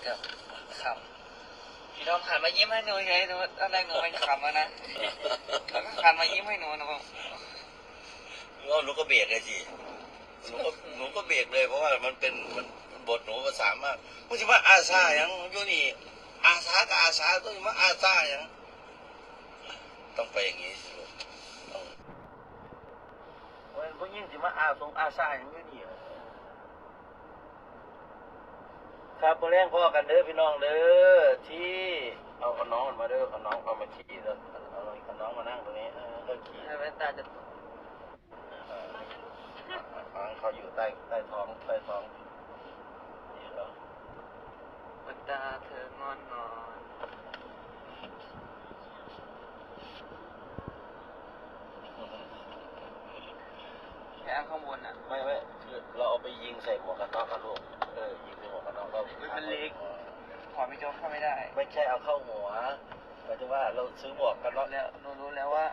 เกือบขำพี่น้องหันมายิ้มให้หนูไงหนูตอนแรกหนูไม่ขำแล้วนะแล้วก็หันมายิ้มให้หนูหนูบอกก็หนูก็เบรกเลยสิหนูก็หนูก็เบรกเลยเพราะว่ามันเป็นมันมันบทหนูภาษามากมึงจะว่าอาซาอย่างอยู่นี่อาสากับอาสาต้องมาอาซาอย่างต้องไปอย่างนี้สิลูกต้องเว้ยพวกยิ่งสิมาอาทรงอาซาอย่างอยู่นี่เหรอ ครับมาแรงพ่อกันเด้อพี่น้องเด้อที่เอาขน้องมาเด้อขน้องเอามาขี่เด้อเอาขน้องมานั่งตรงนี้เออก็ขี่ให้แว่นตาจะฟังเขาอยู่ใต้ใต้ท้องใต้ท้องนี่เหรอ แว่นตาเธองอนงอนแค่ข้างบนอะ ไม่ไม่คือเราเอาไปยิงใส่หมวกกันน็อกกันลูกเออยิงใส่หมวกกันน็อกเรา อุ๊ยมันเล็ก ขอพี่โจ๊กเข้าไม่ได้ไม่ใช่เอาเข้าหัวหมายถึงว่าเราซื้อหมวกกันน็อกแล้วหนูรู้แล้วว่า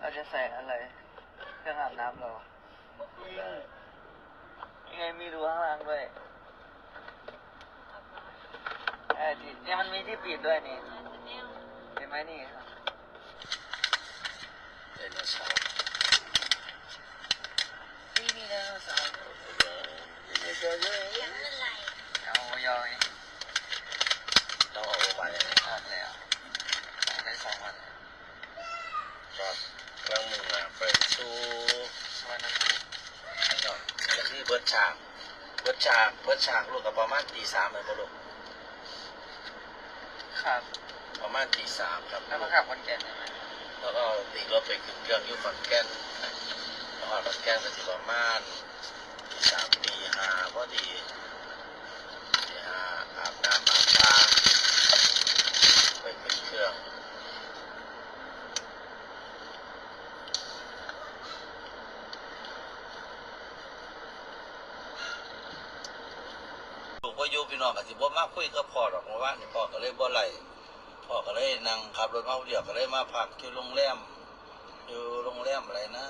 เราจะใส่อะไรเครื่องอาบน้ำเราได้ยังไงมีรูข้างล่างด้วยเออที่เนี่ยมันมีที่ปิดด้วยนี่เห็นไหมนี่ครับ ไดโนเสาร์ นี่มีไดโนเสาร์ ไดโนเสาร์เยอะ เอายอย ต้องเอาไป ออกแล้วออกได้สองวัน ครับเครื่องมืออะไปสู้วันนั้นเนาะแล้วที่เบิร์ดฉากเบิร์ดฉากเบิร์ดฉากลูกกับประมาณตีสามเลยบ่ลูกครับประมาณตีสามครับแล้วก็ขับคอนแก่นใช่ไหมแล้วก็ตีรถไปขึ้นเครื่องอยุขอนแก่นแล้วก็ขอนแก่นก็สิประมาณตีสามตีห้าพอดีตีห้าอาบน้ำอาบตาไปขึ้นเครื่อง ลูก พี่น้องก็สิบ่มาคุยกับพ่อดอกเมื่อวานนี่พ่อก็เลยบ่ไหลพ่อก็เลยนั่งขับรถมาเดียวก็เลยมาพักอยู่โรงแรมอยู่โรงแรมอะไรนะ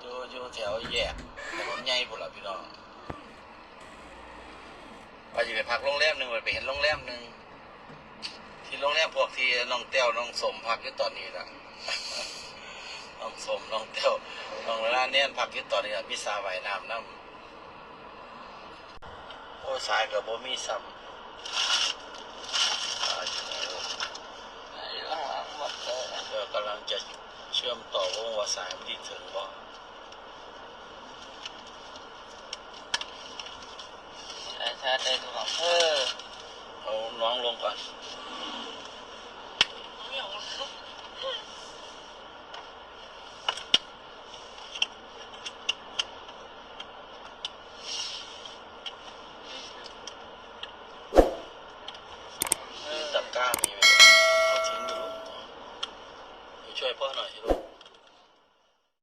อยู่อยู่แถวแยกถนนใหญ่พุ่นล่ะพี่น้องว่าอยู่ไปพักโรงแรมหนึ่งไปเห็นโรงแรมหนึ่งที่โรงแรมพวกที่น้องแต้วน้องสมพักอยู่ตอนนี้ล่ะน้องสมน้องเต้วน้องเวลาเนี่ยพักอยู่ตอนนี้มีสาว่ายน้ำน้ำ อ้สายกับบ่มีซ้ำสายอยู่ไหนวะอยู่ข้างหลังหมดเลยเดี๋ยวกำลังจะเชื่อมต่อวงว่าสายมันดีถึงบ่ใช่ใช่ได้ดูหรอกเออเอาน้องลงก่อนเ